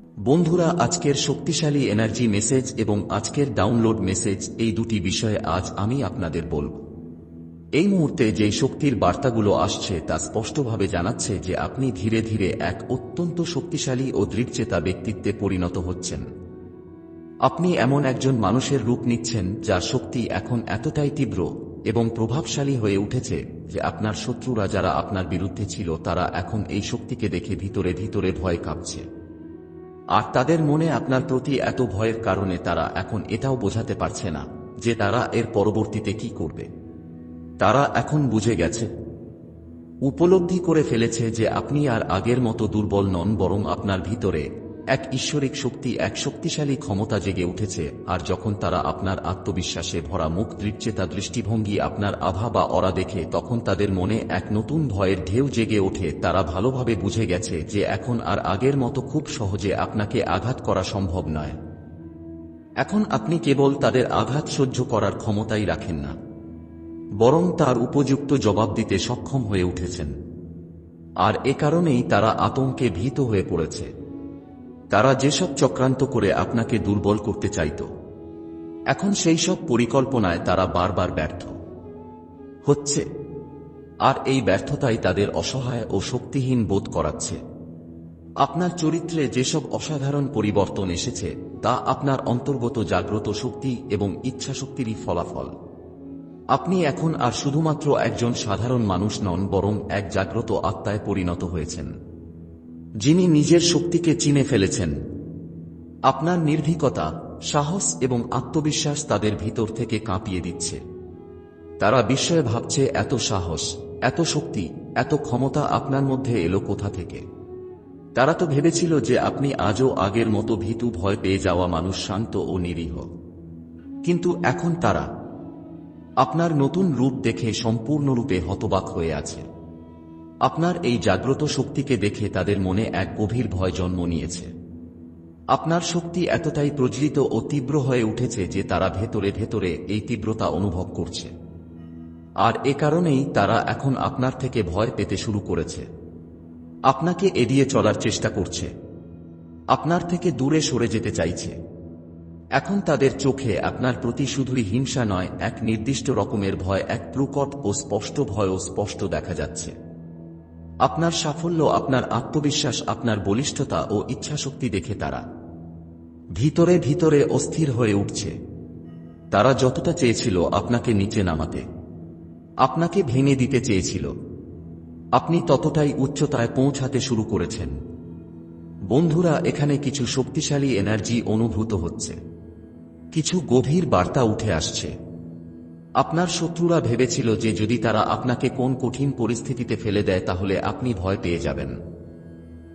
বন্ধুরা, আজকের শক্তিশালী এনার্জি মেসেজ এবং আজকের ডাউনলোড মেসেজ এই দুটি বিষয়ে আজ আমি আপনাদের বলব। এই মুহূর্তে যে শক্তির বার্তাগুলো আসছে তা স্পষ্টভাবে জানাচ্ছে যে আপনি ধীরে ধীরে এক অত্যন্ত শক্তিশালী ও দৃঢ়চেতা ব্যক্তিত্বে পরিণত হচ্ছেন। আপনি এমন একজন মানুষের রূপ নিচ্ছেন যার শক্তি এখন এতটাই তীব্র এবং প্রভাবশালী হয়ে উঠেছে যে আপনার শত্রুরা যারা আপনার বিরুদ্ধে ছিল তারা এখন এই শক্তিকে দেখে ভিতরে ভিতরে ভয় কাঁপছে। আর তাদের মনে আপনার প্রতি এত ভয়ের কারণে তারা এখন এটাও বোঝাতে পারছে না যে তারা এর পরবর্তীতে কি করবে। তারা এখন বুঝে গেছে। উপলব্ধি করে ফেলেছে যে আপনি আর আগের মতো দুর্বল নন বরং আপনার ভিতরে এক ঈশ্বরিক শক্তি এক শক্তিশালী ক্ষমতা জেগে উঠেছে, আর যখন তারা আপনার আত্মবিশ্বাসে ভরা মুখ দৃঢ়চেতা দৃষ্টিভঙ্গি আপনার আভা বা অরা দেখে, তখন তাদের মনে এক নতুন ভয়ের ঢেউ জেগে ওঠে। তারা ভালোভাবে বুঝে গেছে যে এখন আর আগের মতো খুব সহজে আপনাকে আঘাত করা সম্ভব নয়। এখন আপনি কেবল তাদের আঘাত সহ্য করার ক্ষমতাই রাখেন না, বরং তার উপযুক্ত জবাব দিতে সক্ষম হয়ে উঠেছেন। আর এ কারণেই তারা আতঙ্কে ভীত হয়ে পড়েছে। তারা যেসব চক্রান্ত করে আপনাকে দুর্বল করতে চাইত, এখন সেই সব পরিকল্পনায় তারা বারবার ব্যর্থ। হচ্ছে, আর এই ব্যর্থতাই তাদের অসহায় ও শক্তিহীন বোধ করাচ্ছে। আপনার চরিত্রে যেসব অসাধারণ পরিবর্তন এসেছে, তা আপনার অন্তর্গত জাগ্রত শক্তি এবং ইচ্ছাশক্তিরই ফলাফল। আপনি এখন আর শুধুমাত্র একজন সাধারণ মানুষ নন, বরং এক জাগ্রত আত্মায় পরিণত হয়েছেন। যিনি নিজের শক্তিকে চিনে ফেলেছেন। আপনার নির্ভীকতা, সাহস এবং আত্মবিশ্বাস তাদের ভিতর থেকে কাঁপিয়ে দিচ্ছে। তারা বিস্ময়ে ভাবছে, এত সাহস, এত শক্তি, এত ক্ষমতা আপনার মধ্যে এলো কোথা থেকে? তারা তো ভেবেছিল যে আপনি আজও আগের মতো ভীতু ভয় পেয়ে যাওয়া মানুষ শান্ত ও নিরীহ। কিন্তু এখন তারা আপনার নতুন রূপ দেখে সম্পূর্ণরূপে হতবাক হয়ে আছে। আপনার এই জাগ্রত শক্তিকে দেখে তাদের মনে এক গভীর ভয় জন্ম নিয়েছে। আপনার শক্তি এতটাই প্রজ্বলিত ও তীব্র হয়ে উঠেছে যে তারা ভেতরে ভেতরে এই তীব্রতা অনুভব করছে। আর এ কারণেই তারা এখন আপনার থেকে ভয় পেতে শুরু করেছে। আপনাকে এড়িয়ে চলার চেষ্টা করছে। আপনার থেকে দূরে সরে যেতে চাইছে। এখন তাদের চোখে আপনার প্রতি শুধুই হিংসা নয়, এক নির্দিষ্ট রকমের ভয়, এক প্রকট ও স্পষ্ট ভয়ও স্পষ্ট দেখা যাচ্ছে। আপনার সাফল্য, আপনার আত্মবিশ্বাস, আপনার বলিষ্ঠতা ও ইচ্ছাশক্তি দেখে তারা ভিতরে ভিতরে অস্থির হয়ে উঠছে। তারা যতটা চেয়েছিল আপনাকে নিচে নামাতে, আপনাকে ভেঙে দিতে চেয়েছিল। আপনি ততটাই উচ্চতায় পৌঁছাতে শুরু করেছেন। বন্ধুরা, এখানে কিছু শক্তিশালী এনার্জি অনুভূত হচ্ছে। কিছু গভীর বার্তা উঠে আসছে। আপনার শত্রুরা ভেবেছিল যে যদি তারা আপনাকে কোন কঠিন পরিস্থিতিতে ফেলে দেয়, তাহলে আপনি ভয় পেয়ে যাবেন।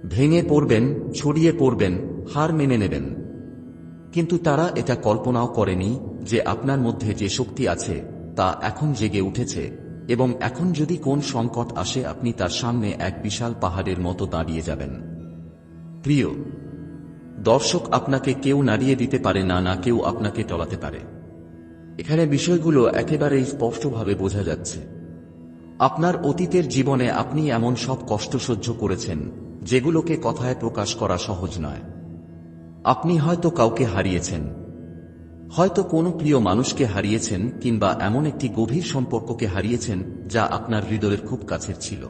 ভেঙে পড়বেন, ছড়িয়ে পড়বেন, হার মেনে নেবেন। কিন্তু তারা এটা কল্পনাও করেনি যে আপনার মধ্যে যে শক্তি আছে, তা এখন জেগে উঠেছে, এবং এখন যদি কোন সংকট আসে, আপনি তার সামনে এক বিশাল পাহাড়ের মতো দাঁড়িয়ে যাবেন। প্রিয়, দর্শক আপনাকে কেউ নাড়িয়ে দিতে পারে না না কেউ আপনাকে টলাতে পারে। এখানে বিষয়গুলো একেবারেই স্পষ্টভাবে বোঝা যাচ্ছে। আপনার অতীতের জীবনে আপনি এমন সব কষ্ট সহ্য করেছেন, যেগুলোকে কথায় প্রকাশ করা সহজ নয়। আপনি হয়তো কাউকে হারিয়েছেন। হয়তো কোনো প্রিয় মানুষকে হারিয়েছেন কিংবা এমন একটি গভীর সম্পর্ককে হারিয়েছেন যা আপনার হৃদয়ের খুব কাছের ছিল।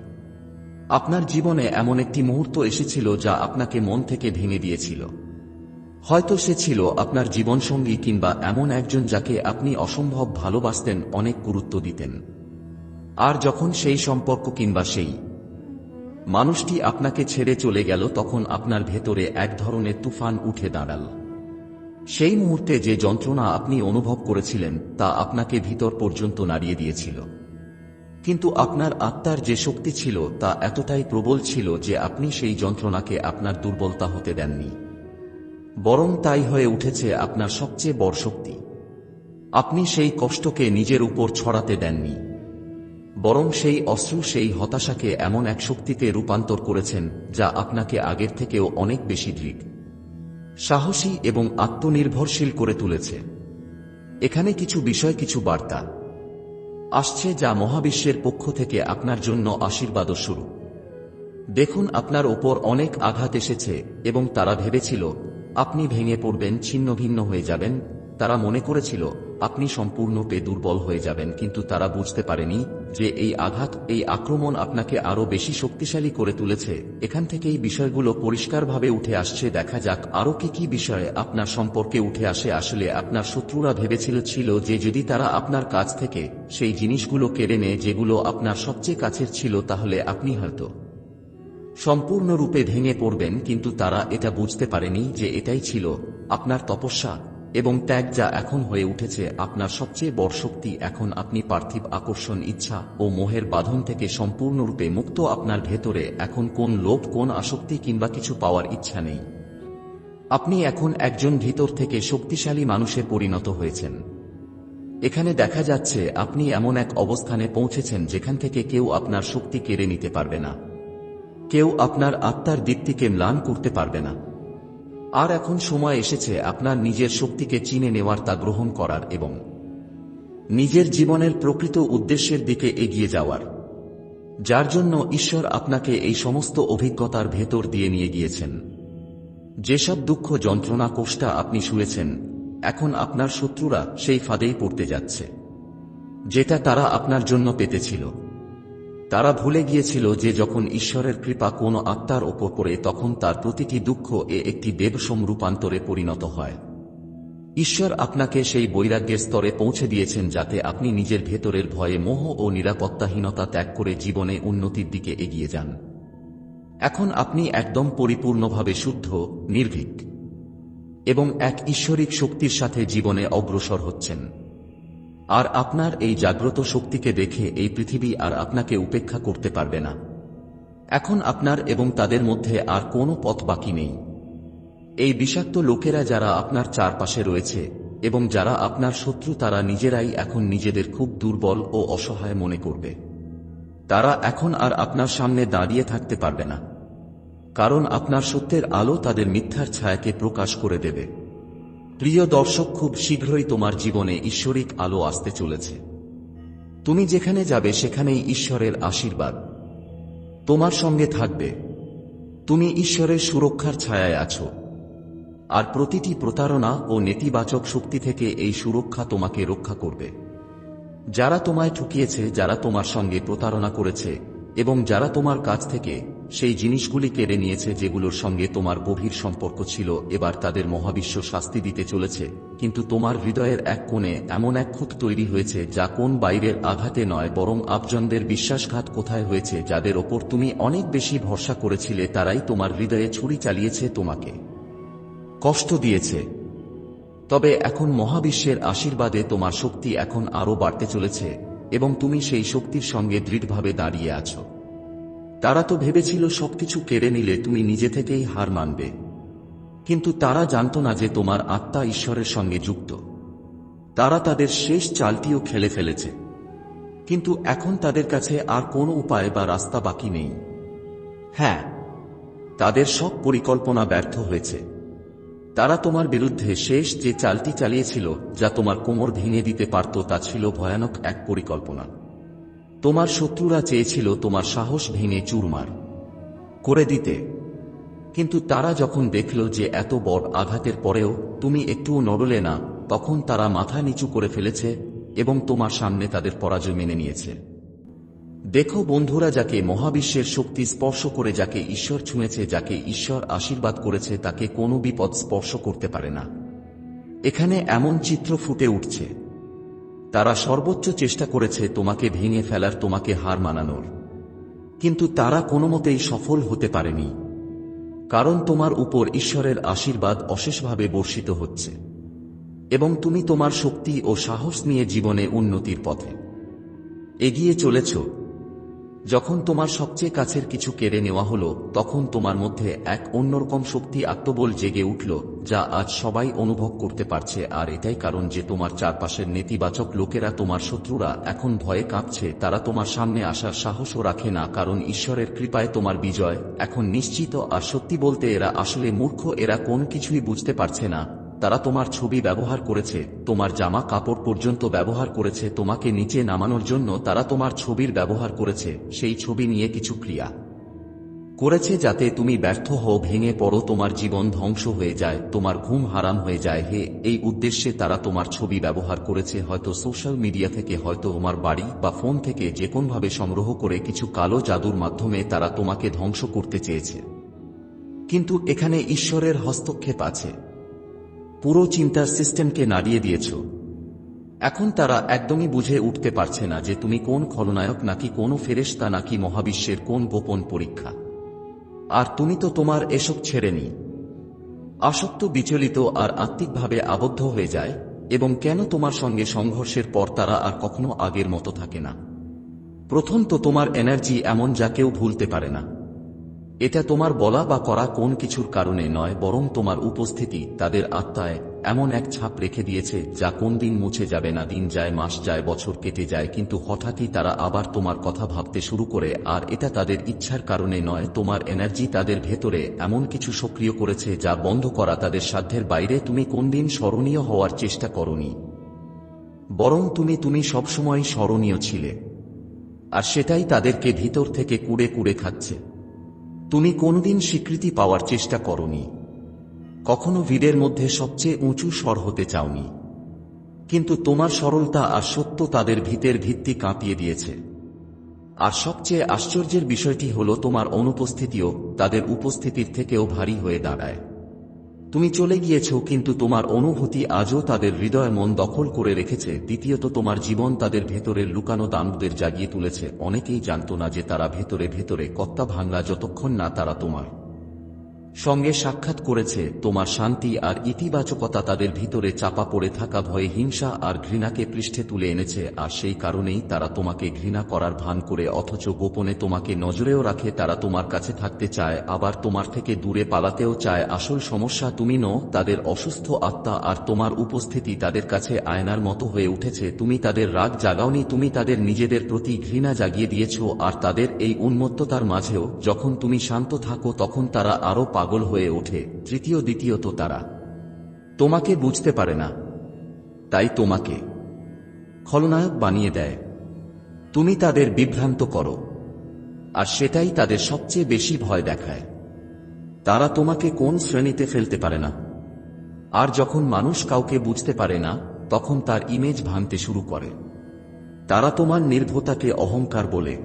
আপনার জীবনে এমন একটি মুহূর্ত এসেছিল যা আপনাকে মন থেকে ভেঙে দিয়েছিল। হয়তো সে ছিল আপনার জীবনসঙ্গী কিংবা এমন একজন যাকে আপনি অসম্ভব ভালোবাসতেন, অনেক গুরুত্ব দিতেন। আর যখন সেই সম্পর্ক কিংবা সেই মানুষটি আপনাকে ছেড়ে চলে গেল, তখন আপনার ভেতরে এক ধরনের তুফান উঠে দাঁড়াল। সেই মুহূর্তে যে যন্ত্রণা আপনি অনুভব করেছিলেন, তা আপনাকে ভিতর পর্যন্ত নাড়িয়ে দিয়েছিল। কিন্তু আপনার আত্মার যে শক্তি ছিল, তা এতটাই প্রবল ছিল যে আপনি সেই যন্ত্রণাকে আপনার দুর্বলতা হতে দেননি। বরং তাই হয়ে উঠেছে আপনার সবচেয়ে বড় শক্তি। আপনি সেই কষ্টকে নিজের উপর ছড়াতে দেননি। বরং সেই অশ্রু সেই হতাশাকে এমন এক শক্তিতে রূপান্তর করেছেন যা আপনাকে আগের থেকেও অনেক বেশি দৃঢ় সাহসী এবং আত্মনির্ভরশীল করে তুলেছে। এখানে কিছু বিষয়, কিছু বার্তা। আসছে যা মহাবিশ্বের পক্ষ থেকে আপনার জন্য আশীর্বাদ শুরু দেখুন, আপনার ওপর অনেক আঘাত এসেছে এবং তারা ভেবেছিল আপনি ভেঙে পড়বেন, ছিন্ন ভিন্ন হয়ে যাবেন। তারা মনে করেছিল, আপনি সম্পূর্ণরূপে দুর্বল হয়ে যাবেন, কিন্তু তারা বুঝতে পারেনি যে এই আঘাত, এই আক্রমণ আপনাকে আরও বেশি শক্তিশালী করে তুলেছে। এখান থেকেই বিষয়গুলো পরিষ্কারভাবে উঠে আসছে। দেখা যাক আরও কি কি বিষয়ে আপনার সম্পর্কে উঠে আসে। আসলে আপনার শত্রুরা ভেবেছিল ছিল যে যদি তারা আপনার কাছ থেকে সেই জিনিসগুলো কেড়ে নেয়, যেগুলো আপনার সবচেয়ে কাছের ছিল, তাহলে আপনি হয়তো সম্পূর্ণরূপে ভেঙে পড়বেন, কিন্তু তারা এটা বুঝতে পারেনি যে এটাই ছিল আপনার তপস্যা এবং ত্যাগ যা এখন হয়ে উঠেছে। আপনার সবচেয়ে বড় শক্তি এখন আপনি পার্থিব আকর্ষণ, ইচ্ছা ও মোহের বাঁধন থেকে সম্পূর্ণরূপে মুক্ত আপনার ভেতরে। এখন কোন লোভ, কোন আসক্তি কিংবা কিছু পাওয়ার ইচ্ছা নেই। আপনি এখন একজন ভিতর থেকে শক্তিশালী মানুষে পরিণত হয়েছেন। এখানে দেখা যাচ্ছে আপনি এমন এক অবস্থানে পৌঁছেছেন যেখান থেকে কেউ আপনার শক্তি কেড়ে নিতে পারবে না। কেউ আপনার আত্মার দীপ্তিকে ম্লান করতে পারবে না। আর এখন সময় এসেছে আপনার নিজের শক্তিকে চিনে নেওয়ার তা গ্রহণ করার এবং নিজের জীবনের প্রকৃত উদ্দেশ্যের দিকে এগিয়ে যাওয়ার, যার জন্য ঈশ্বর আপনাকে এই সমস্ত অভিজ্ঞতার ভেতর দিয়ে নিয়ে গিয়েছেন। যেসব দুঃখ যন্ত্রণা কোষ্টা আপনি শুয়েছেন, এখন আপনার শত্রুরা সেই ফাঁদেই পড়তে যাচ্ছে, যেটা তারা আপনার জন্য পেতেছিল। তারা ভুলে গিয়েছিল যে যখন ঈশ্বরের কৃপা কোনো আত্মার ওপর পড়ে, তখন তার প্রতিটি দুঃখ এ একটি দেবসম রূপান্তরে পরিণত হয়। ঈশ্বর আপনাকে সেই বৈরাগ্যের স্তরে পৌঁছে দিয়েছেন যাতে আপনি নিজের ভেতরের ভয়ে মোহ ও নিরাপত্তাহীনতা ত্যাগ করে জীবনে উন্নতির দিকে এগিয়ে যান। এখন আপনি একদম পরিপূর্ণভাবে শুদ্ধ, নির্ভীক এবং এক ঈশ্বরিক শক্তির সাথে জীবনে অগ্রসর হচ্ছেন। আর আপনার এই জাগ্রত শক্তিকে দেখে এই পৃথিবী আর আপনাকে উপেক্ষা করতে পারবে না। এখন আপনার এবং তাদের মধ্যে আর কোনো পথ বাকি নেই। এই বিষাক্ত লোকেরা যারা আপনার চারপাশে রয়েছে এবং যারা আপনার শত্রু, তারা নিজেরাই এখন নিজেদের খুব দুর্বল ও অসহায় মনে করবে। তারা এখন আর আপনার সামনে দাঁড়িয়ে থাকতে পারবে না। কারণ আপনার সত্যের আলো তাদের মিথ্যার ছায়াকে প্রকাশ করে দেবে। প্রিয় দর্শক, খুব শীঘ্রই তোমার জীবনে ঈশ্বরিক আলো আসতে চলেছে। তুমি যেখানে যাবে, সেখানেই ঈশ্বরের আশীর্বাদ। তোমার সঙ্গে থাকবে। তুমি ঈশ্বরের সুরক্ষার ছায়ায় আছো। আর প্রতিটি প্রতারণা ও নেতিবাচক শক্তি থেকে এই সুরক্ষা তোমাকে রক্ষা করবে। যারা তোমায় ঠুকিয়েছে, যারা তোমার সঙ্গে প্রতারণা করেছে এবং যারা তোমার কাছ থেকে সেই জিনিসগুলি কেড়ে নিয়েছে যেগুলোর সঙ্গে তোমার গভীর সম্পর্ক ছিল, এবার তাদের মহাবিশ্ব শাস্তি দিতে চলেছে। কিন্তু তোমার হৃদয়ের এক কোণে এমন এক খুঁত তৈরি হয়েছে যা কোন বাইরের আঘাতে নয়, বরং আপজনদের বিশ্বাসঘাত কোথায় হয়েছে, যাদের ওপর তুমি অনেক বেশি ভরসা করেছিলে, তারাই তোমার হৃদয়ে ছুরি চালিয়েছে তোমাকে। কষ্ট দিয়েছে। তবে এখন মহাবিশ্বের আশীর্বাদে তোমার শক্তি এখন আরও বাড়তে চলেছে, এবং তুমি সেই শক্তির সঙ্গে দৃঢ়ভাবে দাঁড়িয়ে আছো। তারা তো ভেবেছিল সবকিছু কেড়ে নিলে তুমি নিজে থেকেই হার মানবে। কিন্তু তারা জানত না যে তোমার আত্মা ঈশ্বরের সঙ্গে যুক্ত। তারা তাদের শেষ চালটিও খেলে ফেলেছে। কিন্তু এখন তাদের কাছে আর কোনো উপায় বা রাস্তা বাকি নেই। হ্যাঁ তাদের সব পরিকল্পনা ব্যর্থ হয়েছে। তারা তোমার বিরুদ্ধে শেষ যে চালটি চালিয়েছিল, যা তোমার কোমর ভেঙে দিতে পারত, তা ছিল ভয়ানক এক পরিকল্পনা। তোমার শত্রুরা চেয়েছিল তোমার সাহস ভেঙে চুরমার করে দিতে। কিন্তু তারা যখন দেখল যে এত বড় আঘাতের পরেও তুমি একটুও নড়লে না, তখন তারা মাথা নিচু করে ফেলেছে এবং তোমার সামনে তাদের পরাজয় মেনে নিয়েছে। দেখো বন্ধুরা, যাকে মহাবিশ্বের শক্তি স্পর্শ করে, যাকে ঈশ্বর ছুঁয়েছে, যাকে ঈশ্বর আশীর্বাদ করেছে, তাকে কোনো বিপদ স্পর্শ করতে পারে না। এখানে এমন চিত্র ফুটে উঠছে। তারা সর্বোচ্চ চেষ্টা করেছে তোমাকে ভেঙে ফেলার, তোমাকে হার মানানোর। কিন্তু তারা কোনো মতেই সফল হতে পারেনি, কারণ তোমার উপর ঈশ্বরের আশীর্বাদ অশেষভাবে বর্ষিত হচ্ছে, এবং তুমি তোমার শক্তি ও সাহস নিয়ে জীবনে উন্নতির পথে এগিয়ে চলেছ। যখন তোমার সবচেয়ে কাছের কিছু কেড়ে নেওয়া হলো, তখন তোমার মধ্যে এক অন্যরকম শক্তি আত্মবল জেগে উঠল, যা আজ সবাই অনুভব করতে পারছে, আর এটাই কারণ যে তোমার চারপাশের নেতিবাচক লোকেরা তোমার শত্রুরা এখন ভয়ে কাঁপছে, তারা তোমার সামনে আসার সাহসও রাখে না, কারণ ঈশ্বরের কৃপায় তোমার বিজয় এখন নিশ্চিত, আর সত্যি বলতে এরা আসলে মূর্খ, এরা কোন কিছুই বুঝতে পারছে না। তারা তোমার ছবি ব্যবহার করেছে, তোমার জামা কাপড় পর্যন্ত ব্যবহার করেছে, তোমাকে নিচে নামানোর জন্য তারা তোমার ছবির ব্যবহার করেছে, সেই ছবি নিয়ে কিছু ক্রিয়া করেছে যাতে তুমি ব্যর্থ হও, ভেঙে পড়ো, তোমার জীবন ধ্বংস হয়ে যায়, তোমার ঘুম হারাম হয়ে যায়। হে, এই উদ্দেশ্যে তারা তোমার ছবি ব্যবহার করেছে, হয়তো সোশ্যাল মিডিয়া থেকে, হয়তো তোমার বাড়ি বা ফোন থেকে যে কোনভাবে সংগ্রহ করে কিছু কালো জাদুর মাধ্যমে তারা তোমাকে ধ্বংস করতে চেয়েছে। কিন্তু এখানে ঈশ্বরের হস্তক্ষেপ আছে। পুরো চিন্তার সিস্টেমকে নাড়িয়ে দিয়েছ। এখন তারা একদমই বুঝে উঠতে পারছে না যে তুমি কোন খলনায়ক নাকি কোন ফেরেশতা নাকি মহাবিশ্বের কোন গোপন পরীক্ষা। আর তুমি তো তোমার এসব ছেড়ে নি। আসক্ত, বিচলিত আর আত্মিকভাবে আবদ্ধ হয়ে যায়, এবং কেন তোমার সঙ্গে সংঘর্ষের পর তারা আর কখনো আগের মতো থাকে না? প্রথম তো তোমার এনার্জি এমন যা কেউ ভুলতে পারে না। এটা তোমার বলা বা করা কোন কিছুর কারণে নয়, বরং তোমার উপস্থিতি, তাদের আত্মায়, এমন এক ছাপ রেখে দিয়েছে, যা কোন দিন মুছে যাবে না, দিন যায়, মাস যায়, বছর কেটে যায়, কিন্তু হঠাৎই তারা আবার তোমার কথা ভাবতে শুরু করে, আর এটা তাদের ইচ্ছার কারণে নয়, তোমার এনার্জি তাদের ভেতরে এমন কিছু সক্রিয় করেছে, যা বন্ধ করা তাদের সাধ্যের বাইরে, তুমি কোন দিন স্মরণীয় হওয়ার চেষ্টা করনি। বরং তুমি তুমি সবসময় স্মরণীয় ছিলে। আর সেটাই তাদেরকে ভিতর থেকে কুড়ে কুড়ে খাচ্ছে। তুমি কোনদিন স্বীকৃতি পাওয়ার চেষ্টা করনি। কখনো ভিড়ের মধ্যে সবচেয়ে উঁচু স্বর হতে চাওনি। কিন্তু তোমার সরলতা আর সত্য তাদের ভিতের ভিত্তি কাঁপিয়ে দিয়েছে। আর সবচেয়ে আশ্চর্যের বিষয়টি হল তোমার অনুপস্থিতিও তাদের উপস্থিতির থেকেও ভারী হয়ে দাঁড়ায়। তুমি চলে গিয়েছ, কিন্তু তোমার অনুভূতি আজও তাদের হৃদয় মন দখল করে রেখেছে। দ্বিতীয়ত, তোমার জীবন তাদের ভেতরে লুকানো দানবদের জাগিয়ে তুলেছে। অনেকেই জানত না যে তারা ভেতরে ভেতরে কত্তা ভাঙলা যতক্ষণ না তারা তোমার সঙ্গে সাক্ষাৎ করেছে, তোমার শান্তি আর ইতিবাচকতা তাদের ভিতরে চাপা পড়ে থাকা ভয়ে হিংসা আর ঘৃণাকে পৃষ্ঠে তুলে এনেছে, আর সেই কারণেই তারা তোমাকে ঘৃণা করার ভান করে অথচ গোপনে তোমাকে নজরেও রাখে, তারা তোমার কাছে থাকতে চায়, আবার তোমার থেকে দূরে পালাতেও চায়। আসল সমস্যা তুমি নও, তাদের অসুস্থ আত্মা আর তোমার উপস্থিতি তাদের কাছে আয়নার মতো হয়ে উঠেছে, তুমি তাদের রাগ জাগাওনি, তুমি তাদের নিজেদের প্রতি ঘৃণা জাগিয়ে দিয়েছ, আর তাদের এই উন্মত্ততার মাঝেও যখন তুমি শান্ত থাকো, তখন তারা আরও পাগল হয়ে ওঠে তৃতীয় দ্বিতীয়ত তারা। তোমাকে বুঝতে পারে না। তাই তোমাকে খলনায়ক বানিয়ে দেয়। তুমি তাদের বিভ্রান্ত করো। আর সেটাই তাদের সবচেয়ে বেশি ভয় দেখায়। তারা তোমাকে কোন শ্রেণীতে ফেলতে পারে না। আর যখন মানুষ কাউকে বুঝতে পারে না, তখন তার ইমেজ ভাঙতে শুরু করে। তারা তোমার নির্ভতাকে অহংকার বলে।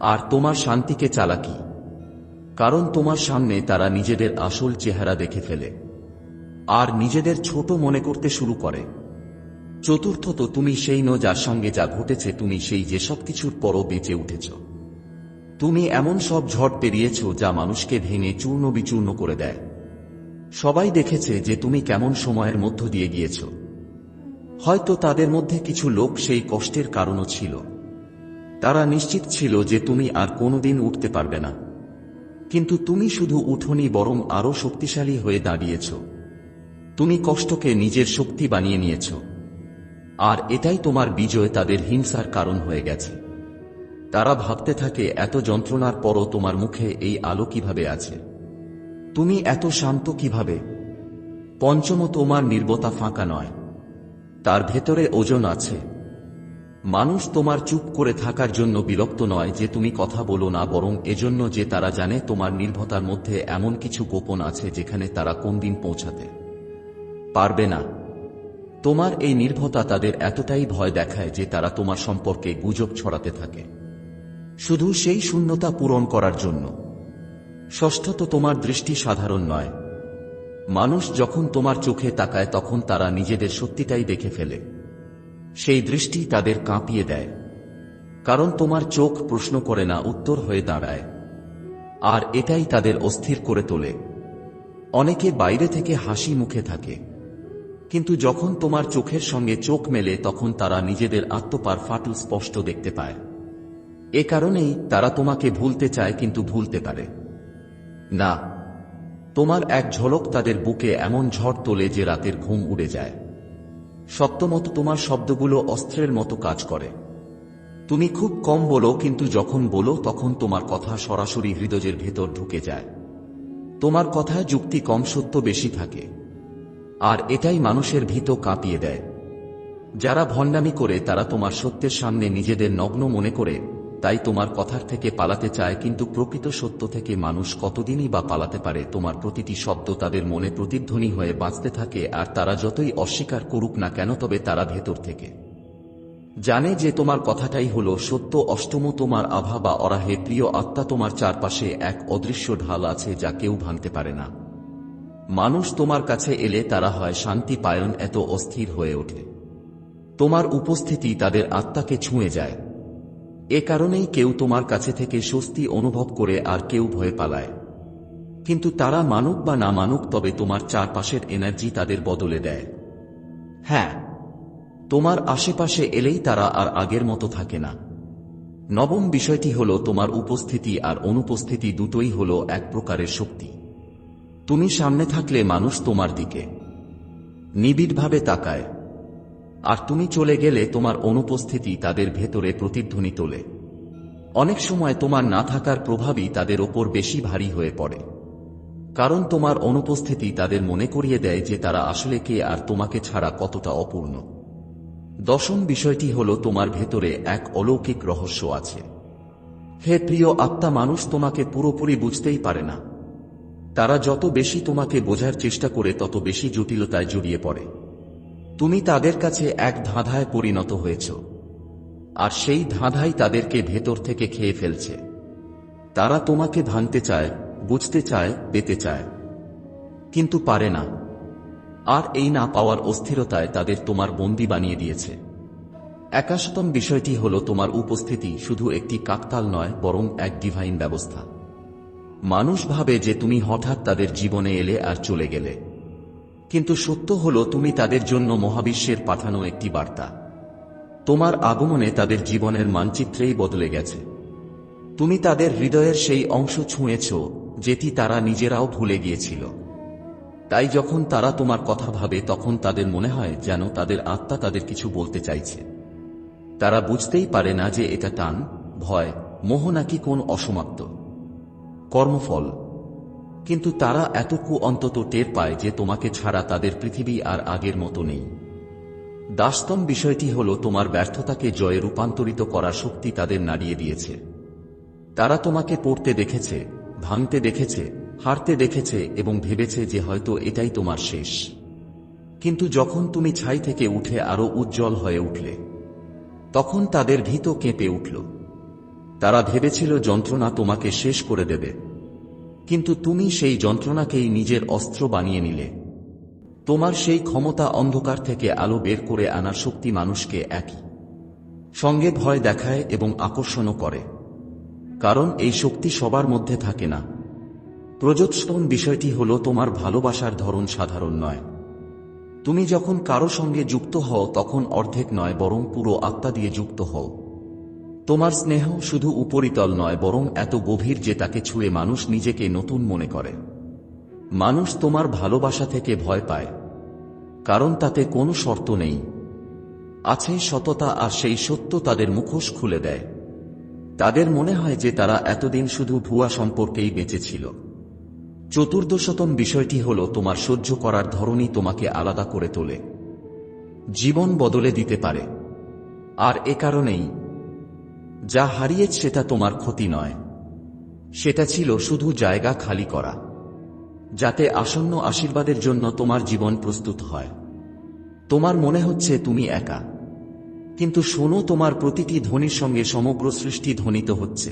আর তোমার শান্তিকে চালাকি। কারণ তোমার সামনে তারা নিজেদের আসল চেহারা দেখে ফেলে। আর নিজেদের ছোট মনে করতে শুরু করে। চতুর্থত, তুমি সেই ন যার সঙ্গে যা ঘটেছে, তুমি সেই যে সব কিছুর পরও বেঁচে উঠেছ। তুমি এমন সব ঝড় পেরিয়েছ যা মানুষকে ভেঙে চূর্ণ বিচূর্ণ করে দেয়। সবাই দেখেছে যে তুমি কেমন সময়ের মধ্য দিয়ে গিয়েছ। হয়তো তাদের মধ্যে কিছু লোক সেই কষ্টের কারণও ছিল। তারা নিশ্চিত ছিল যে তুমি আর কোনোদিন উঠতে পারবে না। কিন্তু তুমি শুধু উঠোনি বরং আরও শক্তিশালী হয়ে দাঁড়িয়েছ। তুমি কষ্টকে নিজের শক্তি বানিয়ে নিয়েছ। আর এটাই তোমার বিজয়, তাদের হিংসার কারণ হয়ে গেছে। তারা ভাবতে থাকে, এত যন্ত্রণার পরও তোমার মুখে এই আলো কীভাবে আছে? তুমি এত শান্ত কীভাবে? পঞ্চম তোমার নির্বতা ফাঁকা নয়। তার ভেতরে ওজন আছে। মানুষ তোমার চুপ করে থাকার জন্য বিরক্ত নয় যে তুমি কথা বলো না, বরং এজন্য যে তারা জানে তোমার নির্ভতার মধ্যে এমন কিছু গোপন আছে যেখানে তারা কোন দিন পৌঁছাতে পারবে না। তোমার এই নির্ভতা তাদের এতটাই ভয় দেখায় যে তারা তোমার সম্পর্কে গুজব ছড়াতে থাকে। শুধু সেই শূন্যতা পূরণ করার জন্য। ষষ্ঠত তোমার দৃষ্টি সাধারণ নয়। মানুষ যখন তোমার চোখে তাকায় তখন তারা নিজেদের সত্যিটাই দেখে ফেলে। সেই দৃষ্টি তাদের কাঁপিয়ে দেয়। কারণ তোমার চোখ প্রশ্ন করে না, উত্তর হয়ে দাঁড়ায়। আর এটাই তাদের অস্থির করে তোলে। অনেকে বাইরে থেকে হাসি মুখে থাকে। কিন্তু যখন তোমার চোখের সঙ্গে চোখ মেলে, তখন তারা নিজেদের আত্মপার ফাটল স্পষ্ট দেখতে পায়। এ কারণেই তারা তোমাকে ভুলতে চায়, কিন্তু ভুলতে পারে। না, তোমার এক ঝলক তাদের বুকে এমন ঝড় তোলে যে রাতের ঘুম উড়ে যায়। সপ্তমত তোমার শব্দগুলো অস্ত্রের মতো কাজ করে। তুমি খুব কম বলো, কিন্তু যখন বলো, তখন তোমার কথা সরাসরি হৃদয়ের ভেতর ঢুকে যায়। তোমার কথা যুক্তি কম, সত্য বেশি থাকে। আর এটাই মানুষের ভীত কাঁপিয়ে দেয়। যারা ভণ্ডামি করে, তারা তোমার সত্যের সামনে নিজেদের নগ্ন মনে করে তাই তোমার কথার থেকে পালাতে চায়, কিন্তু প্রকৃত সত্য থেকে মানুষ কতদিনই বা পালাতে পারে, তোমার প্রতিটি শব্দ তাদের মনে প্রতিধ্বনি হয়ে বাঁচতে থাকে, আর তারা যতই অস্বীকার করুক না কেন, তবে তারা ভেতর থেকে। জানে যে তোমার কথাটাই হলো সত্য, অষ্টম তোমার আভা বা অরাহে প্রিয় আত্মা তোমার চারপাশে এক অদৃশ্য ঢাল আছে যা কেউ ভাঙতে পারে না। মানুষ তোমার কাছে এলে তারা হয় শান্তি পায়ন এত অস্থির হয়ে ওঠে। তোমার উপস্থিতি তাদের আত্মাকে ছুঁয়ে যায়। এ কারণেই কেউ তোমার কাছে থেকে স্বস্তি অনুভব করে আর কেউ ভয়ে পালায়। কিন্তু তারা মানুক বা না মানুক, তবে তোমার চারপাশের এনার্জি তাদের বদলে দেয়। হ্যাঁ তোমার আশেপাশে এলেই তারা আর আগের মতো থাকে না। নবম বিষয়টি হল তোমার উপস্থিতি আর অনুপস্থিতি দুটোই হল এক প্রকারের শক্তি। তুমি সামনে থাকলে মানুষ তোমার দিকে। নিবিড়ভাবে তাকায়। আর তুমি চলে গেলে তোমার অনুপস্থিতি তাদের ভেতরে প্রতিধ্বনি তোলে। অনেক সময় তোমার না থাকার প্রভাবই তাদের ওপর বেশি ভারী হয়ে পড়ে। কারণ তোমার অনুপস্থিতি তাদের মনে করিয়ে দেয় যে তারা আসলে কে আর তোমাকে ছাড়া কতটা অপূর্ণ। দশম বিষয়টি হল তোমার ভেতরে এক অলৌকিক রহস্য আছে। হে প্রিয় আত্মা, মানুষ তোমাকে পুরোপুরি বুঝতেই পারে না। তারা যত বেশি তোমাকে বোঝার চেষ্টা করে তত বেশি জটিলতায় জড়িয়ে পড়ে। তুমি তাদের কাছে এক ধাঁধায় পরিণত হয়েছ, আর সেই ধাঁধাই তাদেরকে ভেতর থেকে খেয়ে ফেলছে। তারা তোমাকে ভাঙতে চায়, বুঝতে চায়, পেতে চায়, কিন্তু পারে না। আর এই না পাওয়ার অস্থিরতায় তাদের তোমার বন্দি বানিয়ে দিয়েছে। একাশতম বিষয়টি হল তোমার উপস্থিতি শুধু একটি কাকতাল নয়, বরং এক ডিভাইন ব্যবস্থা। মানুষ ভাবে যে তুমি হঠাৎ তাদের জীবনে এলে আর চলে গেলে। কিন্তু সত্য হল তুমি তাদের জন্য মহাবিশ্বের পাঠানো একটি বার্তা। তোমার আগমনে তাদের জীবনের মানচিত্রেই বদলে গেছে। তুমি তাদের হৃদয়ের সেই অংশ ছুঁয়েছ, যেটি তারা নিজেরাও ভুলে গিয়েছিল। তাই যখন তারা তোমার কথা ভাবে, তখন তাদের মনে হয় যেন তাদের আত্মা তাদের কিছু বলতে চাইছে। তারা বুঝতেই পারে না যে এটা টান, ভয়, মোহ নাকি কোন অসমাপ্ত। কর্মফল কিন্তু তারা এতটুকু অন্তত টের পায় যে তোমাকে ছাড়া তাদের পৃথিবী আর আগের মতো নেই। দাস্তম বিষয়টি হল তোমার ব্যর্থতাকে জয়ে রূপান্তরিত করার শক্তি তাদের নাড়িয়ে দিয়েছে। তারা তোমাকে পড়তে দেখেছে, ভাঙতে দেখেছে, হারতে দেখেছে এবং ভেবেছে যে হয়তো এটাই তোমার শেষ। কিন্তু যখন তুমি ছাই থেকে উঠে আরও উজ্জ্বল হয়ে উঠলে, তখন তাদের ভীত কেঁপে উঠল। তারা ভেবেছিল যন্ত্রণা তোমাকে শেষ করে দেবে। কিন্তু তুমি সেই যন্ত্রণাকেই নিজের অস্ত্র বানিয়ে নিলে। তোমার সেই ক্ষমতা অন্ধকার থেকে আলো বের করে আনার শক্তি মানুষকে একই। সঙ্গে ভয় দেখায় এবং আকর্ষণও করে। কারণ এই শক্তি সবার মধ্যে থাকে না। প্রযোৎসন বিষয়টি হল তোমার ভালোবাসার ধরন সাধারণ নয়। তুমি যখন কারও সঙ্গে যুক্ত হও, তখন অর্ধেক নয়, বরং পুরো আত্মা দিয়ে যুক্ত হও। তোমার স্নেহ শুধু উপরিতল নয়, বরং এত গভীর যে তাকে ছুঁয়ে মানুষ নিজেকে নতুন মনে করে। মানুষ তোমার ভালোবাসা থেকে ভয় পায়, কারণ তাতে কোনো শর্ত নেই। আছে সততা আর সেই সত্য তাদের মুখোশ খুলে দেয়। তাদের মনে হয় যে তারা এতদিন শুধু ভুয়া সম্পর্কেই বেঁচেছিল চতুর্দশতম বিষয়টি হল, তোমার সহ্য করার ধরনই তোমাকে আলাদা করে তোলে। জীবন বদলে দিতে পারে। আর এ কারণেই যা হারিয়ে সেটা তোমার ক্ষতি নয়। সেটা ছিল শুধু জায়গা খালি করা, যাতে আসন্ন আশীর্বাদের জন্য তোমার জীবন প্রস্তুত হয়। তোমার মনে হচ্ছে তুমি একা, কিন্তু শোনো তোমার প্রতিটি ধ্বনির সঙ্গে সমগ্র সৃষ্টি ধ্বনিত হচ্ছে।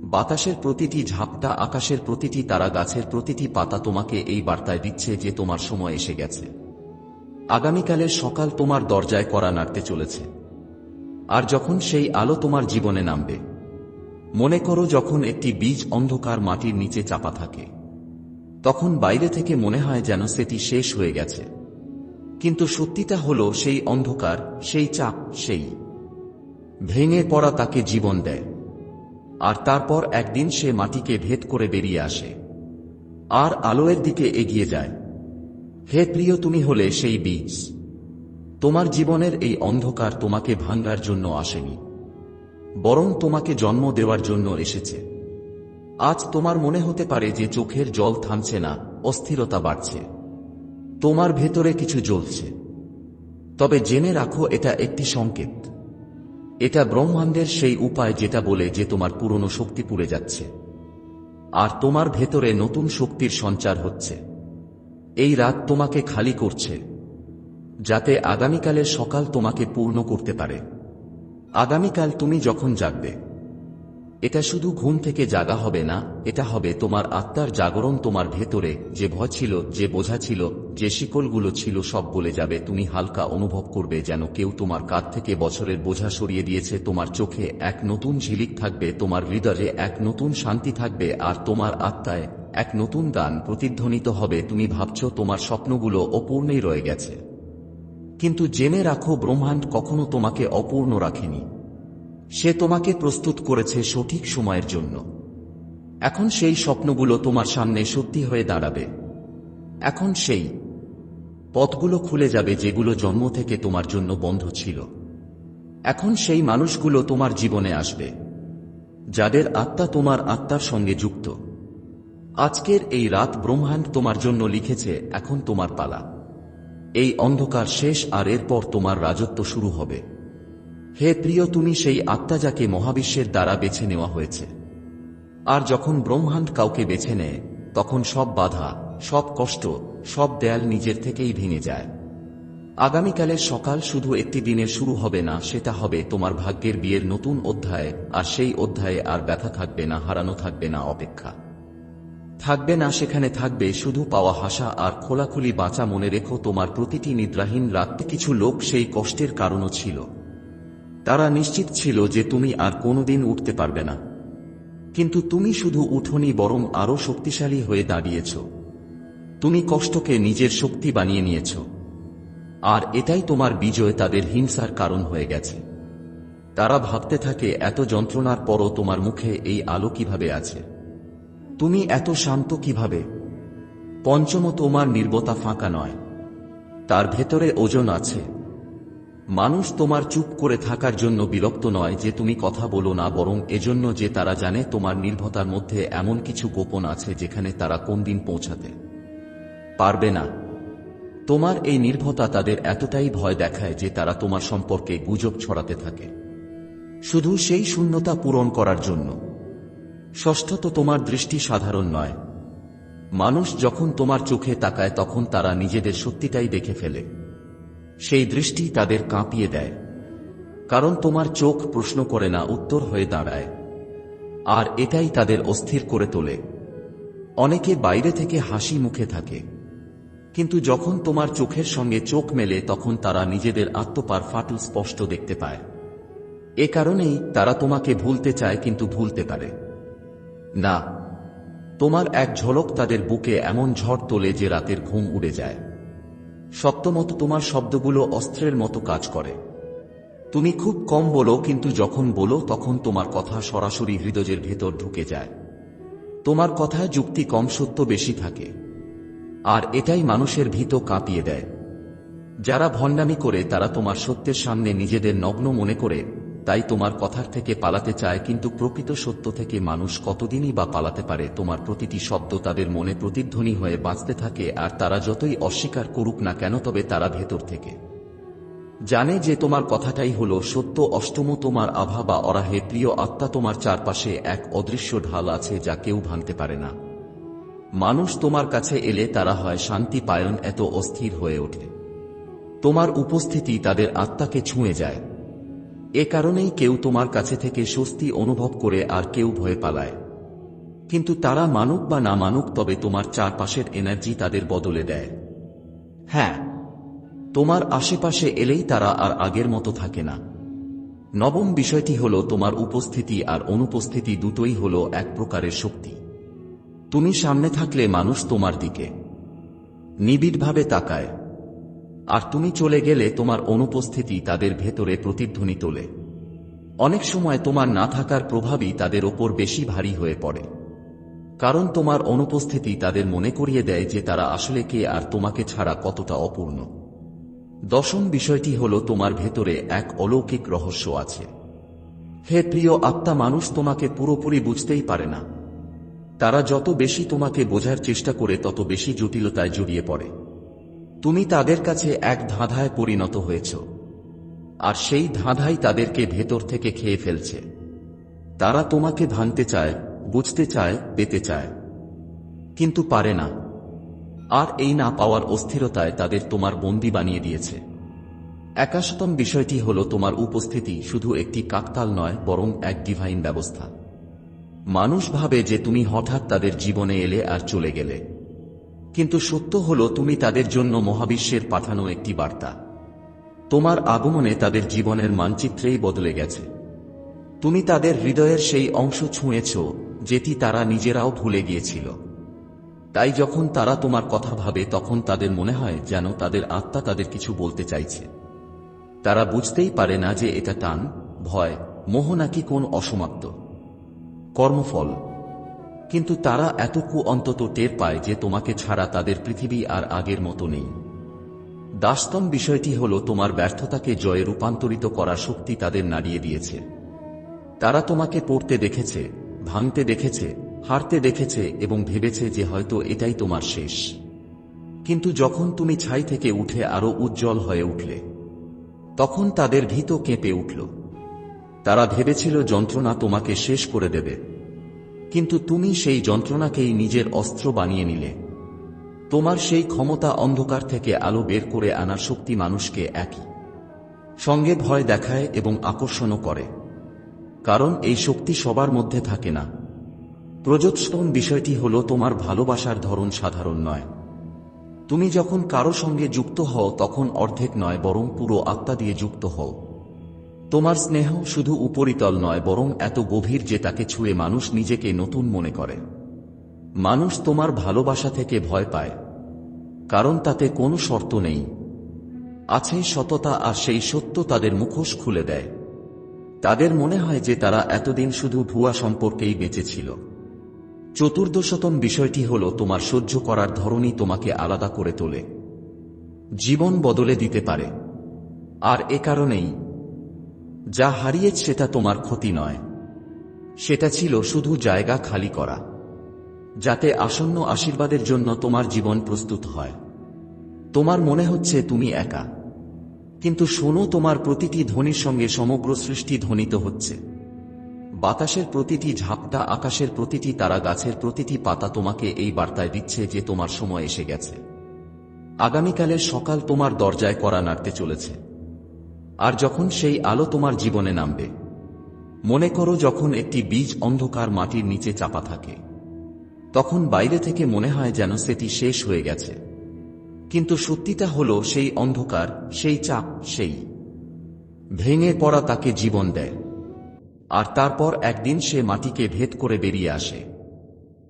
বাতাসের প্রতিটি ঝাপটা, আকাশের প্রতিটি তারা গাছের প্রতিটি পাতা তোমাকে এই বার্তায় দিচ্ছে যে তোমার সময় এসে গেছে। আগামীকালের সকাল তোমার দরজায় করা নাড়তে চলেছে। আর যখন সেই আলো তোমার জীবনে নামবে। মনে করো যখন একটি বীজ অন্ধকার মাটির নিচে চাপা থাকে। তখন বাইরে থেকে মনে হয় যেন সেটি শেষ হয়ে গেছে। কিন্তু সত্যিটা হলো সেই অন্ধকার, সেই চাপ, সেই। ভেঙে পড়া তাকে জীবন দেয়। আর তারপর একদিন সে মাটিকে ভেদ করে বেরিয়ে আসে। আর আলোয়ের দিকে এগিয়ে যায়। হে প্রিয়, তুমি হলে সেই বীজ। তোমার জীবনের এই অন্ধকার তোমাকে ভাঙ্গার জন্য আসেনি, বরং তোমাকে জন্ম দেওয়ার জন্য এসেছে। আজ তোমার মনে হতে পারে যে চোখের জল থামছে না, অস্থিরতা বাড়ছে। তোমার ভেতরে কিছু জ্বলছে। তবে জেনে রাখো, এটা একটি সংকেত। এটা ব্রহ্মাণ্ডের সেই উপায় যেটা বলে যে তোমার পুরনো শক্তি পুড়ে যাচ্ছে। আর তোমার ভেতরে নতুন শক্তির সঞ্চার হচ্ছে। এই রাত তোমাকে খালি করছে। যাতে আগামীকালের সকাল তোমাকে পূর্ণ করতে পারে। আগামীকাল তুমি যখন জাগবে, এটা শুধু ঘুম থেকে জাগা হবে না, এটা হবে তোমার আত্মার জাগরণ তোমার ভেতরে, যে ভয় ছিল, যে বোঝা ছিল, যে শিকলগুলো ছিল, সব বলে যাবে, তুমি হালকা অনুভব করবে যেন কেউ তোমার কাঁধ থেকে বছরের বোঝা সরিয়ে দিয়েছে, তোমার চোখে এক নতুন ঝিলিক থাকবে, তোমার হৃদয়ে এক নতুন শান্তি থাকবে, আর তোমার আত্মায় এক নতুন গান প্রতিধ্বনিত হবে, তুমি ভাবছ তোমার স্বপ্নগুলো অপূর্ণই রয়ে গেছে। কিন্তু জেনে রাখো, ব্রহ্মাণ্ড কখনো তোমাকে অপূর্ণ রাখেনি। সে তোমাকে প্রস্তুত করেছে সঠিক সময়ের জন্য। এখন সেই স্বপ্নগুলো তোমার সামনে সত্যি হয়ে দাঁড়াবে। এখন সেই পথগুলো খুলে যাবে যেগুলো জন্ম থেকে তোমার জন্য বন্ধ ছিল। এখন সেই মানুষগুলো তোমার জীবনে আসবে, যাদের আত্মা তোমার আত্মার সঙ্গে যুক্ত। আজকের এই রাত ব্রহ্মাণ্ড তোমার জন্য লিখেছে, এখন তোমার পালা। এই অন্ধকার শেষ আর এরপর তোমার রাজত্ব শুরু হবে। হে প্রিয়, তুমি সেই আত্মা যাকে মহাবিশ্বের দ্বারা বেছে নেওয়া হয়েছে। আর যখন ব্রহ্মাণ্ড কাউকে বেছে নেয়, তখন সব বাধা, সব কষ্ট, সব দেয়াল নিজের থেকেই ভেঙে যায়। আগামীকালের সকাল শুধু একটি দিনের শুরু হবে না, সেটা হবে তোমার ভাগ্যের বিয়ের নতুন অধ্যায়, আর সেই অধ্যায়ে আর ব্যথা থাকবে না, হারানো থাকবে না, অপেক্ষা। থাকবে না, সেখানে থাকবে শুধু পাওয়া হাসা আর খোলাখুলি বাঁচা মনে রেখো, তোমার প্রতিটি নিদ্রাহীন রাত্রে কিছু লোক সেই কষ্টের কারণও ছিল। তারা নিশ্চিত ছিল যে তুমি আর কোনোদিন উঠতে পারবে না। কিন্তু তুমি শুধু উঠোনি, বরং আরও শক্তিশালী হয়ে দাঁড়িয়েছ। তুমি কষ্টকে নিজের শক্তি বানিয়ে নিয়েছ। আর এটাই তোমার বিজয়, তাদের হিংসার কারণ হয়ে গেছে। তারা ভাবতে থাকে, এত যন্ত্রণার পরও তোমার মুখে এই আলো কীভাবে আছে? তুমি এত শান্ত কীভাবে? পঞ্চম তোমার নির্বতা ফাঁকা নয়। তার ভেতরে ওজন আছে। মানুষ তোমার চুপ করে থাকার জন্য বিরক্ত নয় যে তুমি কথা বলো না, বরং এজন্য যে তারা জানে তোমার নির্ভতার মধ্যে এমন কিছু গোপন আছে যেখানে তারা কোন দিন পৌঁছাতে পারবে না। তোমার এই নির্ভতা তাদের এতটাই ভয় দেখায় যে তারা তোমার সম্পর্কে গুজব ছড়াতে থাকে। শুধু সেই শূন্যতা পূরণ করার জন্য। ষষ্ঠত তোমার দৃষ্টি সাধারণ নয়। মানুষ যখন তোমার চোখে তাকায় তখন তারা নিজেদের সত্যিটাই দেখে ফেলে। সেই দৃষ্টি তাদের কাঁপিয়ে দেয়। কারণ তোমার চোখ প্রশ্ন করে না, উত্তর হয়ে দাঁড়ায়। আর এটাই তাদের অস্থির করে তোলে। অনেকে বাইরে থেকে হাসি মুখে থাকে। কিন্তু যখন তোমার চোখের সঙ্গে চোখ মেলে তখন তারা নিজেদের আত্মপার ফাটল স্পষ্ট দেখতে পায়। এ কারণেই তারা তোমাকে ভুলতে চায় কিন্তু ভুলতে পারে। না, তোমার এক ঝলক তাদের বুকে এমন ঝড় তোলে যে রাতের ঘুম উড়ে যায়। সপ্তমত তোমার শব্দগুলো অস্ত্রের মতো কাজ করে। তুমি খুব কম বলো, কিন্তু যখন বলো, তখন তোমার কথা সরাসরি হৃদয়ের ভেতর ঢুকে যায়। তোমার কথায় যুক্তি কম, সত্য বেশি থাকে। আর এটাই মানুষের ভীত কাঁপিয়ে দেয়। যারা ভণ্ডামি করে, তারা তোমার সত্যের সামনে নিজেদের নগ্ন মনে করে তাই তোমার কথার থেকে পালাতে চায়, কিন্তু প্রকৃত সত্য থেকে মানুষ কতদিনই বা পালাতে পারে, তোমার প্রতিটি শব্দ তাদের মনে প্রতিধ্বনি হয়ে বাঁচতে থাকে, আর তারা যতই অস্বীকার করুক না কেন, তবে তারা ভেতর থেকে। জানে যে তোমার কথাটাই হলো, সত্য অষ্টম তোমার আভা বা অরাহে, প্রিয় আত্মা তোমার চারপাশে এক অদৃশ্য ঢাল আছে যা কেউ ভাঙতে পারে না। মানুষ তোমার কাছে এলে তারা হয় শান্তি পায়ন এত অস্থির হয়ে ওঠে। তোমার উপস্থিতি তাদের আত্মাকে ছুঁয়ে যায়। এ কারণেই কেউ তোমার কাছে থেকে স্বস্তি অনুভব করে আর কেউ ভয়ে পালায়। কিন্তু তারা মানুক বা না মানুক, তবে তোমার চারপাশের এনার্জি তাদের বদলে দেয়। হ্যাঁ তোমার আশেপাশে এলেই তারা আর আগের মতো থাকে না। নবম বিষয়টি হল তোমার উপস্থিতি আর অনুপস্থিতি দুটোই হল এক প্রকারের শক্তি। তুমি সামনে থাকলে মানুষ তোমার দিকে। নিবিড়ভাবে তাকায়। আর তুমি চলে গেলে তোমার অনুপস্থিতি তাদের ভেতরে প্রতিধ্বনি তোলে। অনেক সময় তোমার না থাকার প্রভাবই তাদের ওপর বেশি ভারী হয়ে পড়ে। কারণ তোমার অনুপস্থিতি তাদের মনে করিয়ে দেয় যে তারা আসলে কে আর তোমাকে ছাড়া কতটা অপূর্ণ। দশম বিষয়টি হল তোমার ভেতরে এক অলৌকিক রহস্য আছে। হে প্রিয় আত্মা, মানুষ তোমাকে পুরোপুরি বুঝতেই পারে না। তারা যত বেশি তোমাকে বোঝার চেষ্টা করে তত বেশি জটিলতায় জড়িয়ে পড়ে। তুমি তাদের কাছে এক ধাঁধায় পরিণত হয়েছ, আর সেই ধাঁধাই তাদেরকে ভেতর থেকে খেয়ে ফেলছে। তারা তোমাকে ভাঙতে চায়, বুঝতে চায়, পেতে চায়, কিন্তু পারে না। আর এই না পাওয়ার অস্থিরতায় তাদের তোমার বন্দি বানিয়ে দিয়েছে। একাশতম বিষয়টি হল তোমার উপস্থিতি শুধু একটি কাকতাল নয়, বরং এক ডিভাইন ব্যবস্থা। মানুষ ভাবে যে তুমি হঠাৎ তাদের জীবনে এলে আর চলে গেলে। কিন্তু সত্য হল তুমি তাদের জন্য মহাবিশ্বের পাঠানো একটি বার্তা। তোমার আগমনে তাদের জীবনের মানচিত্রেই বদলে গেছে। তুমি তাদের হৃদয়ের সেই অংশ ছুঁয়েছ, যেটি তারা নিজেরাও ভুলে গিয়েছিল। তাই যখন তারা তোমার কথা ভাবে, তখন তাদের মনে হয় যেন তাদের আত্মা তাদের কিছু বলতে চাইছে। তারা বুঝতেই পারে না যে এটা টান, ভয়, মোহ নাকি কোন অসমাপ্ত। কর্মফল কিন্তু তারা এতটুকু অন্তত টের পায় যে তোমাকে ছাড়া তাদের পৃথিবী আর আগের মতো নেই। দাস্তম বিষয়টি হল তোমার ব্যর্থতাকে জয়ে রূপান্তরিত করার শক্তি তাদের নাড়িয়ে দিয়েছে। তারা তোমাকে পড়তে দেখেছে, ভাঙতে দেখেছে, হারতে দেখেছে এবং ভেবেছে যে হয়তো এটাই তোমার শেষ। কিন্তু যখন তুমি ছাই থেকে উঠে আরও উজ্জ্বল হয়ে উঠলে, তখন তাদের ভীত কেঁপে উঠল। তারা ভেবেছিল যন্ত্রণা তোমাকে শেষ করে দেবে। কিন্তু তুমি সেই যন্ত্রণাকেই নিজের অস্ত্র বানিয়ে নিলে। তোমার সেই ক্ষমতা অন্ধকার থেকে আলো বের করে আনার শক্তি মানুষকে একই। সঙ্গে ভয় দেখায় এবং আকর্ষণও করে। কারণ এই শক্তি সবার মধ্যে থাকে না। প্রযোৎসন বিষয়টি হল তোমার ভালোবাসার ধরন সাধারণ নয়। তুমি যখন কারও সঙ্গে যুক্ত হও, তখন অর্ধেক নয়, বরং পুরো আত্মা দিয়ে যুক্ত হও। তোমার স্নেহ শুধু উপরিতল নয়, বরং এত গভীর যে তাকে ছুঁয়ে মানুষ নিজেকে নতুন মনে করে। মানুষ তোমার ভালোবাসা থেকে ভয় পায়, কারণ তাতে কোনো শর্ত নেই। আছে সততা আর সেই সত্য তাদের মুখোশ খুলে দেয়। তাদের মনে হয় যে তারা এতদিন শুধু ভুয়া সম্পর্কেই বেঁচেছিল চতুর্দশতম বিষয়টি হল, তোমার সহ্য করার ধরনই তোমাকে আলাদা করে তোলে। জীবন বদলে দিতে পারে। আর এ কারণেই যা হারিয়ে সেটা তোমার ক্ষতি নয়। সেটা ছিল শুধু জায়গা খালি করা, যাতে আসন্ন আশীর্বাদের জন্য তোমার জীবন প্রস্তুত হয়। তোমার মনে হচ্ছে তুমি একা, কিন্তু শোনো তোমার প্রতিটি ধ্বনির সঙ্গে সমগ্র সৃষ্টি ধ্বনিত হচ্ছে। বাতাসের প্রতিটি ঝাপটা, আকাশের প্রতিটি তারা গাছের প্রতিটি পাতা তোমাকে এই বার্তায় দিচ্ছে যে তোমার সময় এসে গেছে। আগামীকালের সকাল তোমার দরজায় করা নাড়তে চলেছে। আর যখন সেই আলো তোমার জীবনে নামবে। মনে করো যখন একটি বীজ অন্ধকার মাটির নিচে চাপা থাকে। তখন বাইরে থেকে মনে হয় যেন সেটি শেষ হয়ে গেছে। কিন্তু সত্যিটা হল সেই অন্ধকার, সেই চাপ, সেই। ভেঙে পড়া তাকে জীবন দেয়। আর তারপর একদিন সে মাটিকে ভেদ করে বেরিয়ে আসে।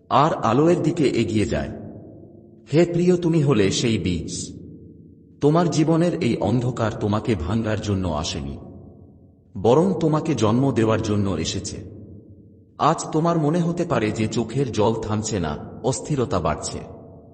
আর আলোয়ের দিকে এগিয়ে যায়। হে প্রিয়, তুমি হলে সেই বীজ। তোমার জীবনের এই অন্ধকার তোমাকে ভাঙ্গার জন্য আসেনি, বরং তোমাকে জন্ম দেওয়ার জন্য এসেছে। আজ তোমার মনে হতে পারে যে চোখের জল থামছে না, অস্থিরতা বাড়ছে।